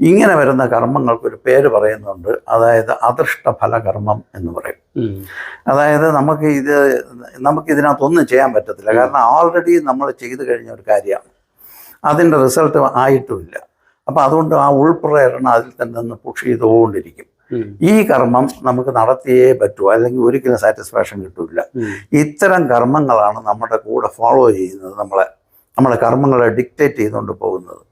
ഇങ്ങനെ വരുന്ന കർമ്മങ്ങൾക്കൊരു പേര് പറയുന്നുണ്ട്. അതായത് അദൃഷ്ട ഫലകർമ്മം എന്ന് പറയും. അതായത് നമുക്ക് ഇത് നമുക്ക് ഇതിനകത്തൊന്നും ചെയ്യാൻ പറ്റത്തില്ല. കാരണം ഓൾറെഡി നമ്മൾ ചെയ്തു കഴിഞ്ഞ ഒരു കാര്യമാണ്. അതിന്റെ റിസൾട്ട് ആയിട്ടുമില്ല. അപ്പം അതുകൊണ്ട് ആ ഉൾപ്രേരണ അതിൽ തന്നെ ഒന്ന് പുഷ് ചെയ്തുകൊണ്ടിരിക്കും. ഈ കർമ്മം നമുക്ക് നടത്തിയേ പറ്റൂ. അല്ലെങ്കിൽ ഒരിക്കലും സാറ്റിസ്ഫാക്ഷൻ കിട്ടില്ല. ഇത്തരം കർമ്മങ്ങളാണ് നമ്മുടെ കൂടെ ഫോളോ ചെയ്യുന്നത് നമ്മളെ നമ്മളെ കർമ്മങ്ങളെ ഡിക്റ്റേറ്റ് ചെയ്തുകൊണ്ട് പോകുന്നത്.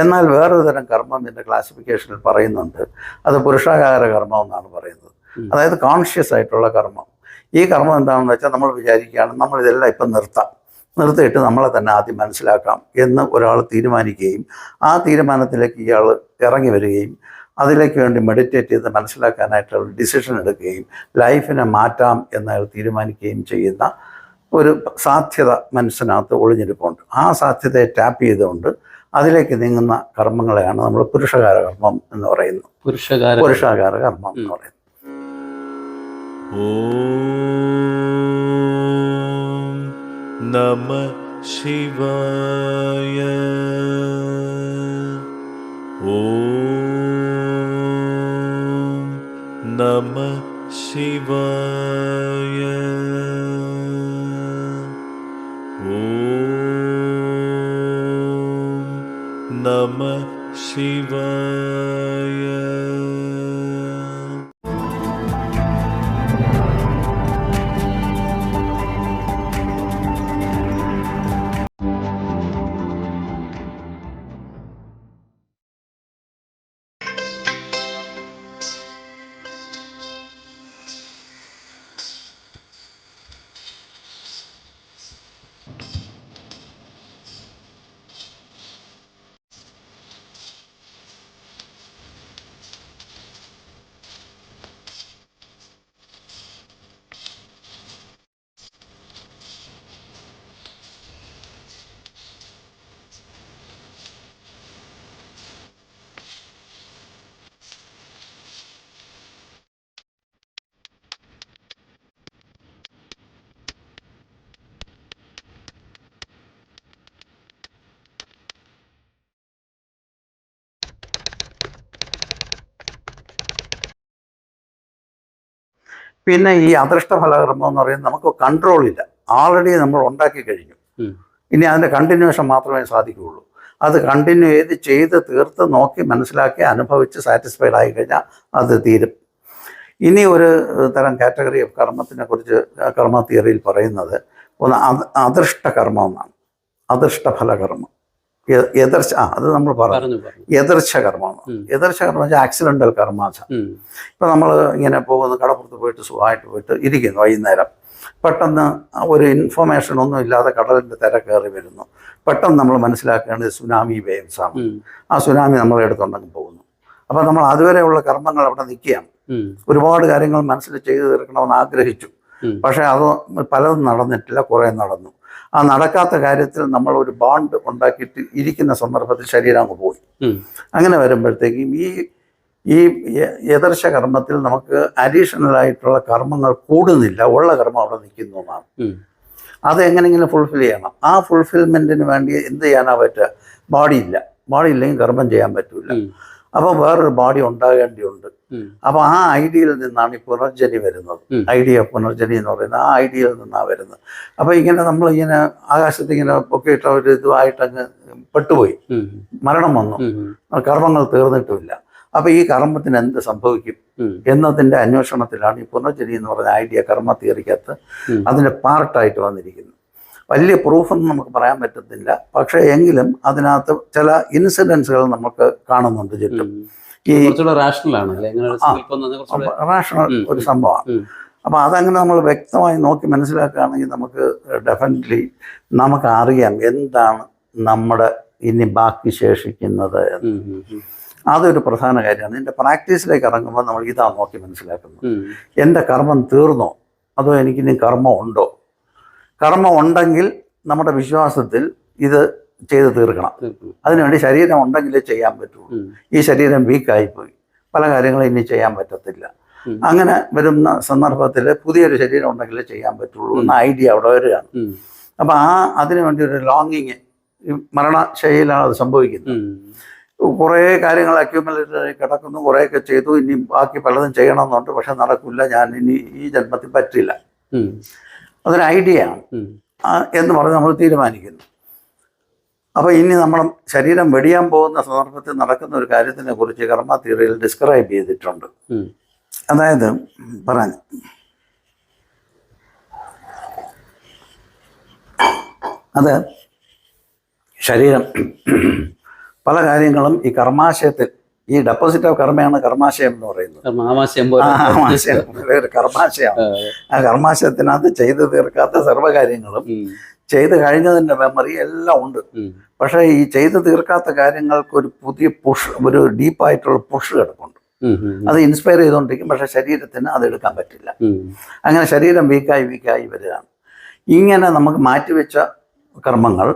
എന്നാൽ വേറൊരു തരം കർമ്മം ഇതിന്റെ ക്ലാസിഫിക്കേഷനിൽ പറയുന്നുണ്ട്. അത് പുരുഷാകാര കർമ്മം എന്നാണ് പറയുന്നത്. അതായത് കോൺഷ്യസ് ആയിട്ടുള്ള കർമ്മം. ഈ കർമ്മം എന്താണെന്ന് വെച്ചാൽ നമ്മൾ വിചാരിക്കുകയാണ് നമ്മൾ ഇതെല്ലാം ഇപ്പം നിർത്താം. നിർത്തിയിട്ട് നമ്മളെ തന്നെ ആദ്യം മനസ്സിലാക്കാം എന്ന് ഒരാൾ തീരുമാനിക്കുകയും ആ തീരുമാനത്തിലേക്ക് ഇയാൾ ഇറങ്ങി വരികയും അതിലേക്ക് വേണ്ടി മെഡിറ്റേറ്റ് ചെയ്ത് മനസ്സിലാക്കാനായിട്ടുള്ള ഡിസിഷൻ എടുക്കുകയും ലൈഫിനെ മാറ്റാം എന്നയാൾ തീരുമാനിക്കുകയും ചെയ്യുന്ന ഒരു സാധ്യത മനസ്സിനകത്ത് ഒളിഞ്ഞിരിപ്പുണ്ട്. ആ സാധ്യതയെ ടാപ്പ് ചെയ്തുകൊണ്ട് അതിലേക്ക് നീങ്ങുന്ന കർമ്മങ്ങളെയാണ് നമ്മൾ പുരുഷകാര കർമ്മം എന്ന് പറയുന്നത്. പുരുഷകാര പുരുഷകാര കർമ്മം എന്ന് പറയുന്നത്. നമ ശിവായ. ഓ നമ ശിവായ. പിന്നെ ഈ അദൃഷ്ട ഫലകർമ്മം എന്ന് പറയുന്നത് നമുക്ക് കൺട്രോൾ ഇല്ല ആൾറെഡി നമ്മൾ ഉണ്ടാക്കി കഴിഞ്ഞു. ഇനി അതിന്റെ കണ്ടിന്യൂഷൻ മാത്രമേ സാധിക്കുകയുള്ളൂ. അത് കണ്ടിന്യൂ ചെയ്ത് ചെയ്ത് തീർത്ത് നോക്കി മനസ്സിലാക്കി അനുഭവിച്ച് സാറ്റിസ്ഫൈഡ് ആയി കഴിഞ്ഞാൽ അത് തീരും. ഇനി ഒരു തരം കാറ്റഗറി ഓഫ് കർമ്മത്തിനെ കുറിച്ച് കർമ്മ തിയറിയിൽ പറയുന്നത് ഒന്ന് അദൃഷ്ട കർമ്മം എന്നാണ്. അദൃഷ്ട ഫലകർമ്മം എ- എതിർച്ച ആ അത് നമ്മൾ പറഞ്ഞു. എതിർച്ച കർമ്മം. എതിർച്ച കർമ്മം വെച്ചാൽ ആക്സിഡന്റൽ കർമാച്ച ഉം. ഇപ്പം നമ്മൾ ഇങ്ങനെ പോകുന്നു കടപ്പുറത്ത് പോയിട്ട് സുഖമായിട്ട് പോയിട്ട് ഇരിക്കുന്നു വൈകുന്നേരം. പെട്ടെന്ന് ഒരു ഇൻഫർമേഷൻ ഒന്നും ഇല്ലാതെ കടലിന്റെ തിര കയറി വരുന്നു. പെട്ടെന്ന് നമ്മൾ മനസ്സിലാക്കേണ്ടത് സുനാമി വേവ്സ് ആണ് ആ സുനാമി നമ്മളെ എടുത്തുണ്ടെങ്കിൽ പോകുന്നു. അപ്പോൾ നമ്മൾ അതുവരെയുള്ള കർമ്മങ്ങൾ അവിടെ നിൽക്കുകയാണ്. ഒരുപാട് കാര്യങ്ങൾ മനസ്സിൽ ചെയ്തു തീർക്കണമെന്ന് ആഗ്രഹിച്ചു. പക്ഷേ അത് പലതും നടന്നിട്ടില്ല കുറേ നടന്നു. ആ നടക്കാത്ത കാര്യത്തിൽ നമ്മൾ ഒരു ബോണ്ട് ഉണ്ടാക്കിയിട്ട് ഇരിക്കുന്ന സന്ദർഭത്തിൽ ശരീരം അങ്ങ് പോയി. അങ്ങനെ വരുമ്പോഴത്തേക്കും ഈ ഈ യദർശ കർമ്മത്തിൽ നമുക്ക് അഡീഷണൽ ആയിട്ടുള്ള കർമ്മങ്ങൾ കൂടുന്നില്ല. ഉള്ള കർമ്മം അവിടെ നിൽക്കുന്നു എന്നാണ്. അത് എങ്ങനെയെങ്കിലും ഫുൾഫിൽ ചെയ്യണം. ആ ഫുൾഫിൽമെന്റിന് വേണ്ടി എന്ത് ചെയ്യാനാ പറ്റുക? ബോഡി ഇല്ല. ബോഡി ഇല്ലെങ്കിൽ കർമ്മം ചെയ്യാൻ പറ്റില്ല. അപ്പോൾ വേറൊരു ബോഡി ഉണ്ടാകേണ്ടിയുണ്ട്. അപ്പൊ അപ്പോൾ ആ ഐഡിയയിൽ നിന്നാണ് ഈ പുനർജനി വരുന്നത്. ഐഡിയ പുനർജനി എന്ന് പറയുന്നത് ആ ഐഡിയയിൽ നിന്നാണ് വരുന്നത്. അപ്പോൾ ഇങ്ങനെ നമ്മൾ ഇങ്ങനെ ആകാശത്ത് ഇങ്ങനെ പൊക്കിയിട്ട ഒരു ഇതുമായിട്ടങ്ങ് പെട്ടുപോയി. മരണം വന്നു. കർമ്മങ്ങൾ തീർന്നിട്ടുമില്ല. അപ്പോൾ ഈ കർമ്മത്തിന് എന്ത് സംഭവിക്കും? എന്നതിന്റെ എന്നതിന്റെ അന്വേഷണത്തിലാണ് ഈ പുനർജനി എന്ന് പറയുന്ന ഐഡിയ കർമ്മ തിയറിക്കകത്ത് അതിന്റെ അതിന്റെ പാർട്ടായിട്ട് വന്നിരിക്കുന്നത്. വലിയ പ്രൂഫൊന്നും നമുക്ക് പറയാൻ പറ്റത്തില്ല. പക്ഷേ എങ്കിലും അതിനകത്ത് ചില ഇൻസിഡൻസുകൾ നമുക്ക് കാണുന്നുണ്ട് ചുറ്റും. ഈ കുറച്ചുകൂടെ റാഷണൽ ആണ്. ഒരു സംഭവമാണ്. അപ്പം അപ്പോൾ അതങ്ങനെ നമ്മൾ വ്യക്തമായി നോക്കി മനസ്സിലാക്കുകയാണെങ്കിൽ നമുക്ക് ഡെഫിനറ്റ്ലി നമുക്ക് അറിയാം എന്താണ് നമ്മുടെ ഇനി ബാക്കി ശേഷിക്കുന്നത്. അതൊരു പ്രധാന കാര്യമാണ്. എന്റെ പ്രാക്ടീസിലേക്ക് ഇറങ്ങുമ്പോൾ നമ്മൾ ഇതാ നോക്കി മനസ്സിലാക്കുന്നത്. എന്റെ കർമ്മം തീർന്നോ? അതോ എനിക്കിനി കർമ്മം ഉണ്ടോ? കർമ്മം ഉണ്ടെങ്കിൽ നമ്മുടെ വിശ്വാസത്തിൽ ഇത് ചെയ്ത് തീർക്കണം. അതിനുവേണ്ടി ശരീരം ഉണ്ടെങ്കിലേ ചെയ്യാൻ പറ്റുള്ളൂ. ഈ ശരീരം വീക്കായിപ്പോയി. പല കാര്യങ്ങളും ഇനി ചെയ്യാൻ പറ്റത്തില്ല. അങ്ങനെ വരുന്ന സന്ദർഭത്തിൽ പുതിയൊരു ശരീരം ഉണ്ടെങ്കിലേ ചെയ്യാൻ പറ്റുള്ളൂ എന്ന ഐഡിയ അവിടെ വരികയാണ്. അപ്പൊ ആ അതിനുവേണ്ടി ഒരു ലോങ്ങിങ് മരണശൈലിയിലാണ് അത് സംഭവിക്കുന്നത്. കുറേ കാര്യങ്ങൾ അക്യൂമുലേറ്റഡ് കിടക്കുന്നു. കുറേയൊക്കെ ചെയ്തു. ഇനി ബാക്കി പലതും ചെയ്യണമെന്നുണ്ട്. പക്ഷെ നടക്കില്ല. ഞാൻ ഇനി ഈ ജന്മത്തിൽ പറ്റില്ല. അതൊരു ഐഡിയ ആണ്. എന്ന് പറഞ്ഞ് നമ്മൾ തീരുമാനിക്കുന്നു. അപ്പോൾ ഇനി നമ്മുടെ ശരീരം വെടിയാൻ പോകുന്ന സന്ദർഭത്തിൽ നടക്കുന്ന ഒരു കാര്യത്തിനെ കുറിച്ച് കർമ്മ തിയറിയിൽ ഡിസ്ക്രൈബ് ചെയ്തിട്ടുണ്ട്. അതായത് പറഞ്ഞു. അത് ശരീരം. പല കാര്യങ്ങളും ഈ കർമാശയത്തിൽ ഈ ഡെപ്പോസിറ്റ് ഓഫ് കർമ്മയാണ് കർമാശയം എന്ന് പറയുന്നത്. കർമാശയം ആ, പോലെ ഒരു കർമാശയമാണ് ആ കർമാശയത്തിനകത്ത് ചെയ്തു തീർക്കാത്ത സർവകാര്യങ്ങളും ചെയ്തു കഴിഞ്ഞതിന്റെ കഴിഞ്ഞതിന്റെ മെമ്മറി എല്ലാം ഉണ്ട്. പക്ഷെ ഈ ചെയ്തു തീർക്കാത്ത കാര്യങ്ങൾക്ക് ഒരു പുതിയ പുഷ് ഒരു ഡീപ്പായിട്ടുള്ള പുഷ് കിടപ്പുണ്ട്. ഉം. അത് ഇൻസ്പയർ ചെയ്തുകൊണ്ടിരിക്കും. പക്ഷെ ശരീരത്തിന് അത് എടുക്കാൻ പറ്റില്ല. അങ്ങനെ ശരീരം വീക്കായി വീക്കായി വരികയാണ്. ഇങ്ങനെ നമുക്ക് മാറ്റിവെച്ച കർമ്മങ്ങൾ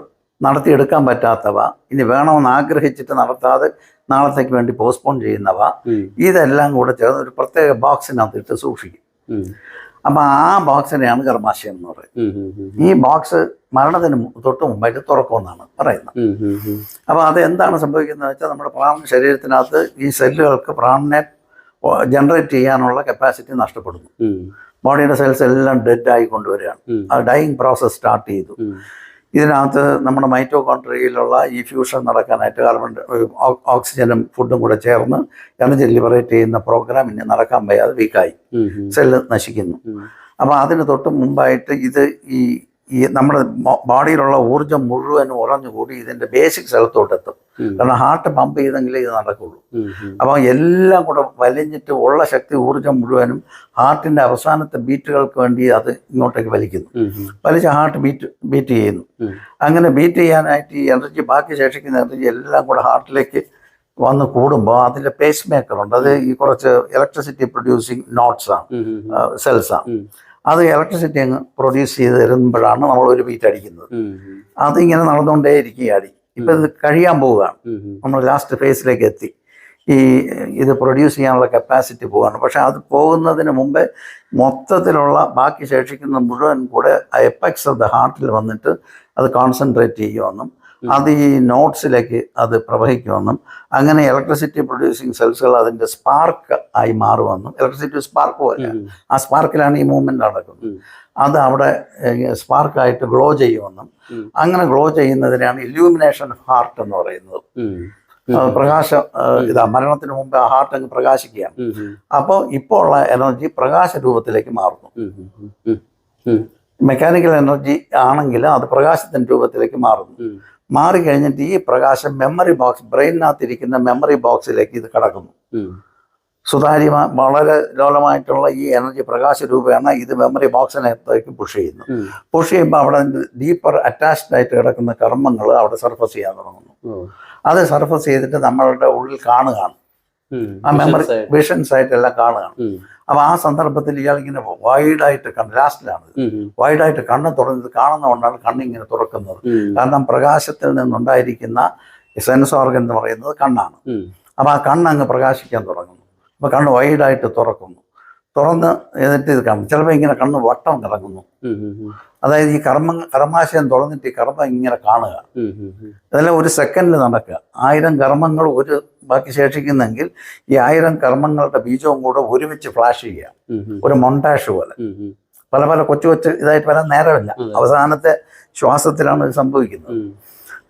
നടത്തിയെടുക്കാൻ പറ്റാത്തവ ഇനി വേണമെന്ന് ആഗ്രഹിച്ചിട്ട് നടത്താതെ നാളത്തേക്ക് വേണ്ടി പോസ്റ്റ്പോൺ ചെയ്യുന്നവ ഇതെല്ലാം കൂടെ ചേർന്ന് ഒരു പ്രത്യേക ബോക്സിനകത്ത് ഇട്ട് സൂക്ഷിക്കും. അപ്പം ആ ബോക്സിനെയാണ് കർമാശയം എന്ന് പറയുന്നത്. ഈ ബോക്സ് മരണത്തിന് തൊട്ട് മുമ്പായിട്ട് തുറക്കുമെന്നാണ് പറയുന്നത്. അപ്പോൾ അത് എന്താണ് സംഭവിക്കുന്നത് വെച്ചാൽ നമ്മുടെ പ്രാണ ശരീരത്തിനകത്ത് ഈ സെല്ലുകൾക്ക് പ്രാണനെ ജനറേറ്റ് ചെയ്യാനുള്ള കപ്പാസിറ്റി നഷ്ടപ്പെടുന്നു ബോഡിയുടെ സെൽസ് എല്ലാം ഡെഡ് ആയി കൊണ്ടുവരികയാണ്. ആ ഡൈയിങ് പ്രോസസ്സ് സ്റ്റാർട്ട് ചെയ്തു. ഇതിനകത്ത് നമ്മുടെ മൈറ്റോകോൺട്രിയയിലുള്ള ഈ ഫ്യൂഷൻ നടക്കാനായിട്ട് കാർബൺ ഓക്സിജനും ഫുഡും കൂടെ ചേർന്ന് എനർജി ലിബറേറ്റ് ചെയ്യുന്ന പ്രോഗ്രാം ഇനി നടക്കാൻ വയ്യാതെ വീക്കായി. സെല്ല് നശിക്കുന്നു. അപ്പോൾ അതിന് തൊട്ട് മുമ്പായിട്ട് ഇത് ഈ ഈ നമ്മുടെ ബോഡിയിലുള്ള ഊർജം മുഴുവനും ഉറഞ്ഞുകൂടി ഇതിന്റെ ബേസിക് സ്ഥലത്തോട്ട് എത്തും ഉം. കാരണം ഹാർട്ട് പമ്പ് ചെയ്തെങ്കിലേ ഇത് നടക്കുള്ളൂ. അപ്പോൾ എല്ലാം കൂടെ വലിഞ്ഞിട്ട് ഉള്ള ശക്തി ഊർജം മുഴുവനും ഹാർട്ടിന്റെ അവസാനത്തെ ബീറ്റുകൾക്ക് വേണ്ടി അത് ഇങ്ങോട്ടേക്ക് വലിക്കുന്നു. വലിച്ച് ഹാർട്ട് ബീറ്റ് ബീറ്റ് ചെയ്യുന്നു അങ്ങനെ ബീറ്റ് ചെയ്യാനായിട്ട് ഈ എനർജി ബാക്കി ശേഷിക്കുന്ന എനർജി എല്ലാം കൂടെ ഹാർട്ടിലേക്ക് വന്ന് കൂടുമ്പോൾ അതിന്റെ പേസ് മേക്കർ ഉണ്ട് അത് ഈ കുറച്ച് ഇലക്ട്രിസിറ്റി പ്രൊഡ്യൂസിങ് നോട്ട്സാണ് ആണ് ഉം. ഉം. സെൽസ് ആണ് അത് ഇലക്ട്രിസിറ്റി അങ്ങ് പ്രൊഡ്യൂസ് ചെയ്ത് തരുമ്പോഴാണ് നമ്മൾ ഒരു ബീറ്റ് അടിക്കുന്നത്. അതിങ്ങനെ നടന്നുകൊണ്ടേ ഇരിക്കുകയാണ് അടി ഇപ്പം ഇത് കഴിയാൻ പോവുകയാണ്. നമ്മൾ ലാസ്റ്റ് ഫേസിലേക്ക് എത്തി. ഈ ഇത് പ്രൊഡ്യൂസ് ചെയ്യാനുള്ള കപ്പാസിറ്റി പോവാണ് പക്ഷെ അത് പോകുന്നതിന് മുമ്പേ മൊത്തത്തിലുള്ള ബാക്കി ശേഷിക്കുന്ന മുഴുവൻ കൂടെ എപ്പക്സ് ഓഫ് ദ ഹാർട്ടിൽ വന്നിട്ട് അത് കോൺസെൻട്രേറ്റ് ചെയ്യുമെന്നും അത് ഈ നോട്ട്സിലേക്ക് അത് പ്രവഹിക്കുമെന്നും അങ്ങനെ ഇലക്ട്രിസിറ്റി പ്രൊഡ്യൂസിങ് സെൽസുകൾ അതിന്റെ സ്പാർക്ക് ആയി മാറുമെന്നും ഇലക്ട്രിസിറ്റി സ്പാർക്ക് പോലെ ആ സ്പാർക്കിലാണ് ഈ മൂവ്മെന്റ് നടക്കുന്നത്. അത് അവിടെ സ്പാർക്കായിട്ട് ഗ്ലോ ചെയ്യുമെന്നും അങ്ങനെ ഗ്ലോ ചെയ്യുന്നതിനാണ് ഇല്യൂമിനേഷൻ ഹാർട്ട് എന്ന് പറയുന്നത്. പ്രകാശം ഇതാ മരണത്തിന് മുമ്പ് ആ ഹാർട്ട് അങ്ങ് പ്രകാശിക്കുകയാണ്. അപ്പോൾ ഇപ്പോൾ ഉള്ള എനർജി പ്രകാശ രൂപത്തിലേക്ക് മാറുന്നു. മെക്കാനിക്കൽ എനർജി ആണെങ്കിൽ അത് പ്രകാശത്തിന്റെ രൂപത്തിലേക്ക് മാറുന്നു. മാറിക്കഴിഞ്ഞിട്ട് ഈ പ്രകാശം മെമ്മറി ബോക്സ് ബ്രെയിനകത്തിരിക്കുന്ന മെമ്മറി ബോക്സിലേക്ക് ഇത് കടക്കുന്നു. സുതാര്യമായ വളരെ ലോലമായിട്ടുള്ള ഈ എനർജി പ്രകാശ രൂപേണ ഇത് മെമ്മറി ബോക്സിനകത്തേക്ക് പുഷ് ചെയ്യുന്നു. പുഷ് ചെയ്യുമ്പോൾ അവിടെ ഡീപ്പർ അറ്റാച്ച്ഡ് ആയിട്ട് കിടക്കുന്ന കർമ്മങ്ങൾ അവിടെ സർഫസ് ചെയ്യാൻ തുടങ്ങുന്നു. അത് സർഫസ് ചെയ്തിട്ട് നമ്മളുടെ ഉള്ളിൽ കാണുകയാണ്. ആ മെമ്മറി വിഷൻസ് ആയിട്ട്. എല്ലാം ആയിട്ടെല്ലാം കാണുകയാണ് അപ്പൊ ആ സന്ദർഭത്തിൽ ഇയാൾ ഇങ്ങനെ വൈഡായിട്ട് കണ്ണ് ലാസ്റ്റിലാണ്. വൈഡായിട്ട് കണ്ണ് തുറന്നത് കാണുന്നതുകൊണ്ടാണ് കണ്ണിങ്ങനെ തുറക്കുന്നത്. കാരണം പ്രകാശത്തിൽ നിന്നുണ്ടായിരിക്കുന്ന സെൻസ് ഓർഗൻ എന്ന് പറയുന്നത് കണ്ണാണ്. അപ്പൊ ആ കണ്ണ് അങ്ങ് പ്രകാശിക്കാൻ തുടങ്ങുന്നു. അപ്പൊ കണ്ണ് വൈഡായിട്ട് തുറക്കുന്നു. തുറന്ന് എന്നിട്ട് ഇത് കാണും ചിലപ്പോൾ ഇങ്ങനെ കണ്ണ് വട്ടം. ഉം. അതായത് ഈ കർമ്മ കർമാശയം തുറന്നിട്ട് ഈ കർമ്മം ഇങ്ങനെ കാണുക. ഇതെല്ലാം ഒരു സെക്കൻഡിൽ നടക്കുക. ആയിരം കർമ്മങ്ങൾ ഒരു ബാക്കി ശേഷിക്കുന്നെങ്കിൽ ഈ ആയിരം കർമ്മങ്ങളുടെ ബീജവും കൂടെ ഒരുമിച്ച് ഫ്ലാഷ് ചെയ്യുക. ഒരു മൊണ്ടാഷ് പോലെ. പല പല കൊച്ചു കൊച്ചു ഇതായിട്ട് വരാൻ നേരമില്ല. അവസാനത്തെ ശ്വാസത്തിലാണ് ഇത് സംഭവിക്കുന്നത്.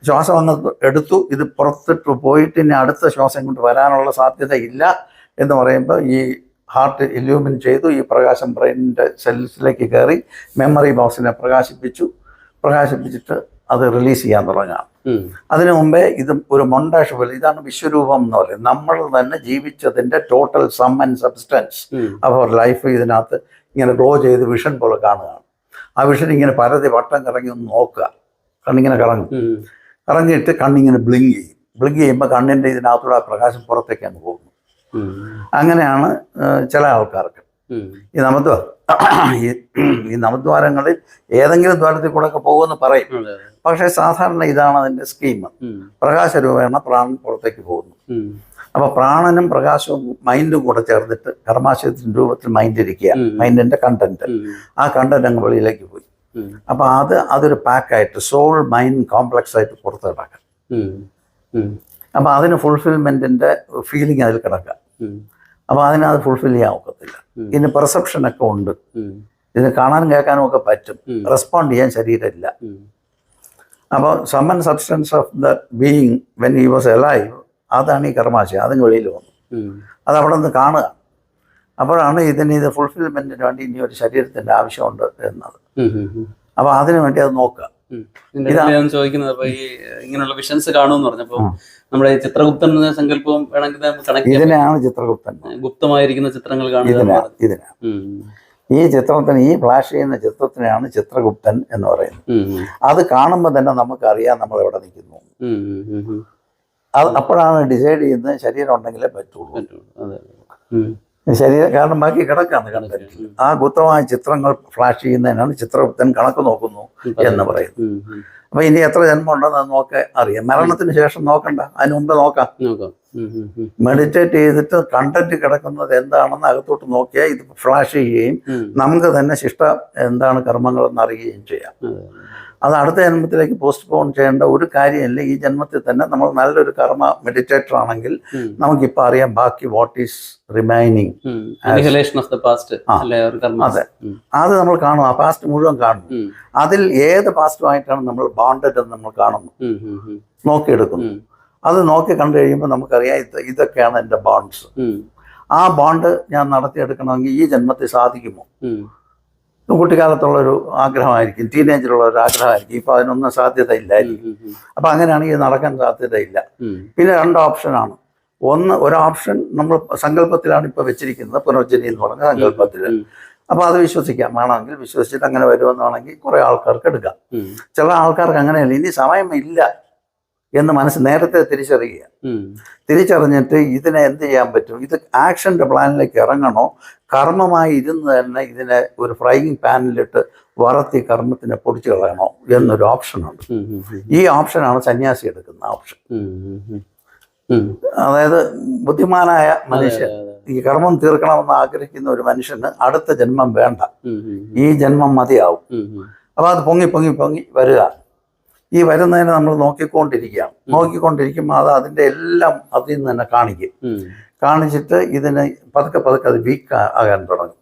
ശ്വാസം വന്ന് എടുത്തു ഇത് പുറത്തിട്ട് പോയിട്ട് ഇനി അടുത്ത ശ്വാസം കൊണ്ട് വരാനുള്ള സാധ്യത ഇല്ല എന്ന് പറയുമ്പോൾ ഈ ഹാർട്ട് ഇല്യൂമിൻ ചെയ്തു. ഈ പ്രകാശം ബ്രെയിനിന്റെ സെൽസിലേക്ക് കയറി മെമ്മറി ബോക്സിനെ പ്രകാശിപ്പിച്ചു. പ്രകാശിപ്പിച്ചിട്ട് അത് റിലീസ് ചെയ്യാൻ തുടങ്ങാം. അതിനു മുമ്പേ ഇത് ഒരു മൊണ്ടാഷ് പോലെ ഇതാണ് വിശ്വരൂപം എന്ന് പറയുന്നത് നമ്മൾ തന്നെ ജീവിച്ചതിന്റെ ടോട്ടൽ സം ആൻഡ് സബ്സ്റ്റൻസ്. അപ്പോൾ ലൈഫ് ഇതിനകത്ത് ഇങ്ങനെ ഗ്ലോ ചെയ്ത് വിഷൻ പോലെ കാണുകയാണ്. ആ വിഷൻ ഇങ്ങനെ പരതി വട്ടം കറങ്ങി ഒന്ന് നോക്കുക. കണ്ണിങ്ങനെ കറങ്ങും. കറങ്ങിയിട്ട് കണ്ണിങ്ങനെ ബ്ലിങ്ക് ചെയ്യും. ബ്ലിങ്ക് ചെയ്യുമ്പോൾ കണ്ണിന്റെ ഇതിനകത്തുള്ള പ്രകാശം പുറത്തേക്ക് അങ്ങ് പോകുന്നു. അങ്ങനെയാണ് ചില ആൾക്കാർക്ക്. ഈ നമത്വ ഈ നമദ്വാരങ്ങളിൽ ഏതെങ്കിലും ദ്വാരത്തിൽ കൂടെ ഒക്കെ പോകുമെന്ന് പറയും. പക്ഷേ സാധാരണ ഇതാണ് അതിന്റെ സ്കീം. പ്രകാശരൂപേണ പ്രാണൻ പുറത്തേക്ക് പോകുന്നു. അപ്പൊ അപ്പോൾ പ്രാണനും പ്രകാശവും മൈൻഡും കൂടെ ചേർന്നിട്ട് കർമാശയത്തിന്റെ രൂപത്തിൽ മൈൻഡ് ഇരിക്കുക. മൈൻഡിന്റെ കണ്ടന്റ് ആ കണ്ടന്റ് അങ്ങ് വെളിയിലേക്ക് പോയി. അപ്പൊ അത് അതൊരു പാക്കായിട്ട് സോൾ മൈൻഡ് കോംപ്ലക്സ് ആയിട്ട് പുറത്ത് കിടക്കാം. അപ്പോൾ അതിന് ഫുൾഫിൽമെന്റിന്റെ ഫീലിംഗ് അതിൽ കിടക്കുക. ഉം. അപ്പോൾ അതിനത് ഫുൾഫിൽ ചെയ്യാൻ ഒക്കത്തില്ല. ഇതിന് പെർസെപ്ഷനൊക്കെ ഉണ്ട്. ഇതിന് കാണാനും കേൾക്കാനും ഒക്കെ പറ്റും. റെസ്പോണ്ട് ചെയ്യാൻ ശരീരമില്ല. അപ്പോൾ sum and substance of the being when he was alive അതാണ് ഈ കർമാശയം. അതിന് വെളിയിൽ വന്നു. അത് അവിടെ നിന്ന് കാണുക. അപ്പോഴാണ് ഇതിന് ഇത് ഫുൾഫിൽമെന്റിന് വേണ്ടി ഇനി ഒരു ശരീരത്തിന്റെ ആവശ്യമുണ്ട് എന്നത്. അപ്പോൾ അതിനു വേണ്ടി അത് നോക്കുക. ഇതാണ് ചോദിക്കുന്നത് അപ്പൊ ഈ ഇങ്ങനെയുള്ള വിഷൻസ് കാണുമെന്ന് പറഞ്ഞപ്പോ നമ്മുടെ ചിത്രഗുപ്തൻ എന്ന സങ്കല്പവും വേണമെങ്കിൽ ഇതിനാണ് ചിത്രഗുപ്തൻ. ഗുപ്തമായിരിക്കുന്ന ചിത്രങ്ങൾ കാണുന്നത് ഈ ചിത്രത്തിന് ഈ ഫ്ലാഷ് ചെയ്യുന്ന ചിത്രത്തിനാണ് ചിത്രഗുപ്തൻ എന്ന് പറയുന്നത്. അത് കാണുമ്പോൾ തന്നെ നമുക്ക് നമുക്കറിയാം നമ്മൾ എവിടെ നിൽക്കുന്നു. അത് അപ്പോഴാണ് ഡിസൈഡ് ചെയ്യുന്നത് ശരീരം ഉണ്ടെങ്കിലേ പറ്റുള്ളൂ. ശരീരം കാരണം ബാക്കി കിടക്കാണ്. കണ്ടന്റ് ആ ഗുപ്തമായ ചിത്രങ്ങൾ ഫ്ലാഷ് ചെയ്യുന്നതിനാണ് ചിത്രഗുപ്തൻ കണക്ക് നോക്കുന്നു എന്ന് പറയുന്നത്. ഉം. ഉം. അപ്പൊ ഇനി എത്ര ജന്മം ഉണ്ടെന്ന് നോക്കെ അറിയാം മരണത്തിന് ശേഷം നോക്കണ്ട അതിന് മുമ്പ് നോക്കാം. മെഡിറ്റേറ്റ് ചെയ്തിട്ട് കണ്ടന്റ് കിടക്കുന്നത് എന്താണെന്ന് അകത്തോട്ട് നോക്കിയാൽ ഇത് ഫ്ലാഷ് ചെയ്യുകയും നമുക്ക് തന്നെ ശിഷ്ട എന്താണ് കർമ്മങ്ങളെന്ന് അറിയുകയും ചെയ്യാം അതെ. അടുത്ത ജന്മത്തിലേക്ക് പോസ്റ്റ് പോൺ ചെയ്യേണ്ട ഒരു കാര്യമില്ല. ഈ ജന്മത്തിൽ തന്നെ നമ്മൾ നല്ലൊരു കർമ്മ മെഡിറ്റേറ്റർ ആണെങ്കിൽ. നമുക്കിപ്പോൾ അറിയാം ബാക്കി വാട്ട് ഈസ് റിമൈനിങ് അതെ. അത് നമ്മൾ കാണും ആ പാസ്റ്റ് മുഴുവൻ കാണും അതിൽ ഏത് പാസ്റ്റുമായിട്ടാണ് നമ്മൾ ബോണ്ടഡ് എന്ന് നമ്മൾ കാണുന്നു. നോക്കിയെടുക്കുന്നു. അത് നോക്കി കണ്ടു കഴിയുമ്പോൾ നമുക്കറിയാം ഇത് ഇതൊക്കെയാണ് എന്റെ ബോണ്ട്സ് ആ ബോണ്ട് ഞാൻ നടത്തിയെടുക്കണമെങ്കിൽ ഈ ജന്മത്തിൽ സാധിക്കുമോ. കുട്ടിക്കാലത്തുള്ളൊരു ആഗ്രഹമായിരിക്കും ടീനേജിലുള്ള ഒരു ആഗ്രഹമായിരിക്കും ഇപ്പൊ അതിനൊന്നും സാധ്യത ഇല്ലായിരിക്കും ഉം. ഉം. അപ്പം അങ്ങനെയാണെങ്കിൽ നടക്കാൻ സാധ്യതയില്ല. പിന്നെ രണ്ട് ഓപ്ഷനാണ്. ഒന്ന് ഒരു ഓപ്ഷൻ നമ്മൾ സങ്കല്പത്തിലാണ് ഇപ്പോൾ വെച്ചിരിക്കുന്നത് പുനർജനി എന്ന് പറഞ്ഞ സങ്കല്പത്തിൽ അപ്പൊ അപ്പോൾ അത് വിശ്വസിക്കാം. വേണമെങ്കിൽ വിശ്വസിച്ചിട്ട് അങ്ങനെ വരുമെന്നാണെങ്കിൽ കുറേ ആൾക്കാർക്ക് എടുക്കാം. ചില ആൾക്കാർക്ക് അങ്ങനെയല്ല ഇനി സമയമില്ല എന്ന് മനസ്സ് നേരത്തെ തിരിച്ചറിയുക തിരിച്ചറിഞ്ഞിട്ട് ഇതിനെ എന്ത് ചെയ്യാൻ പറ്റും ഇത് ആക്ഷന്റെ പ്ലാനിലേക്ക് ഇറങ്ങണോ കർമ്മമായി ഇരുന്ന് തന്നെ ഇതിനെ ഒരു ഫ്രൈയിങ് പാനിലിട്ട് വറത്തി കർമ്മത്തിനെ പൊടിച്ചു കളയണോ എന്നൊരു ഓപ്ഷനുണ്ട്. ഈ ഓപ്ഷനാണ് സന്യാസി എടുക്കുന്ന ഓപ്ഷൻ. അതായത് ബുദ്ധിമാനായ മനുഷ്യൻ. ഈ കർമ്മം തീർക്കണമെന്ന് ആഗ്രഹിക്കുന്ന ഒരു മനുഷ്യന് അടുത്ത ജന്മം വേണ്ട. ഈ ജന്മം മതിയാവും. ഉം. അത് പൊങ്ങി പൊങ്ങി പൊങ്ങി വരിക ഈ വരുന്നതിനെ നമ്മൾ നോക്കിക്കൊണ്ടിരിക്കുകയാണ്. നോക്കിക്കൊണ്ടിരിക്കുമ്പോൾ അത് അതിന്റെ എല്ലാം അതിൽ നിന്ന് തന്നെ കാണിക്കും. കാണിച്ചിട്ട് ഇതിന് പതുക്കെ പതുക്കെ അത് വീക്ക് ആകാൻ തുടങ്ങും.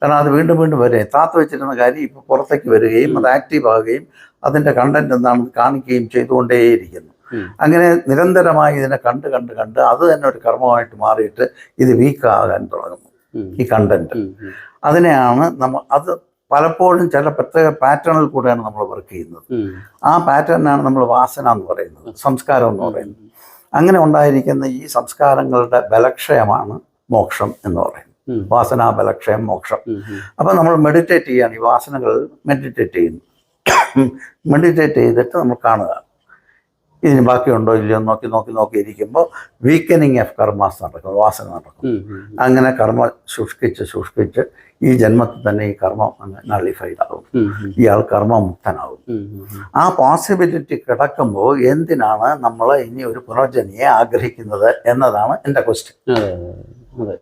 കാരണം അത് വീണ്ടും വീണ്ടും വരികയും താത്ത് വെച്ചിരുന്ന കാര്യം ഇപ്പോൾ പുറത്തേക്ക് വരികയും അത് ആക്റ്റീവ് ആവുകയും അതിന്റെ കണ്ടന്റ് എന്താണെന്ന് കാണിക്കുകയും ചെയ്തുകൊണ്ടേയിരിക്കുന്നു. അങ്ങനെ നിരന്തരമായി ഇതിനെ കണ്ട് കണ്ട് കണ്ട് അത് തന്നെ ഒരു കർമ്മമായിട്ട് മാറിയിട്ട് ഇത് വീക്ക് ആകാൻ തുടങ്ങുന്നു. ഈ കണ്ടന്റ്. അതിനെയാണ് നമ്മൾ അത് പലപ്പോഴും ചില പ്രത്യേക പാറ്റേണിൽ കൂടെയാണ് നമ്മൾ വർക്ക് ചെയ്യുന്നത്. ആ പാറ്റേണിനാണ് നമ്മൾ വാസന എന്ന് പറയുന്നത് സംസ്കാരം എന്ന് പറയുന്നത്. അങ്ങനെ ഉണ്ടായിരിക്കുന്ന ഈ സംസ്കാരങ്ങളുടെ ബലക്ഷയമാണ് മോക്ഷം എന്ന് പറയുന്നത്. വാസന ബലക്ഷയം മോക്ഷം. അപ്പം നമ്മൾ മെഡിറ്റേറ്റ് ചെയ്യാണ് ഈ വാസനകൾ മെഡിറ്റേറ്റ് ചെയ്യുന്നു. മെഡിറ്റേറ്റ് ചെയ്തിട്ട് നമ്മൾ കാണുക. ഇതിന് ബാക്കിയുണ്ടോ ഇല്ലയോ നോക്കി നോക്കി നോക്കി ഇരിക്കുമ്പോൾ വീക്കനിങ് ഓഫ് കർമാസ് നടക്കും വാസന നടക്കും. അങ്ങനെ കർമ്മ ശുഷ്കിച്ച് ശുഷ്കിച്ച് ഈ ജന്മത്തിൽ തന്നെ ഈ കർമ്മം അങ്ങ് നള്ളിഫൈഡ്. ഉം. ഇയാൾ. ഉം. ആ പോസിബിലിറ്റി കിടക്കുമ്പോൾ എന്തിനാണ് നമ്മൾ ഇനി ഒരു പുനർജനിയെ ആഗ്രഹിക്കുന്നത് എന്നതാണ് എന്റെ ക്വസ്റ്റ്യൻ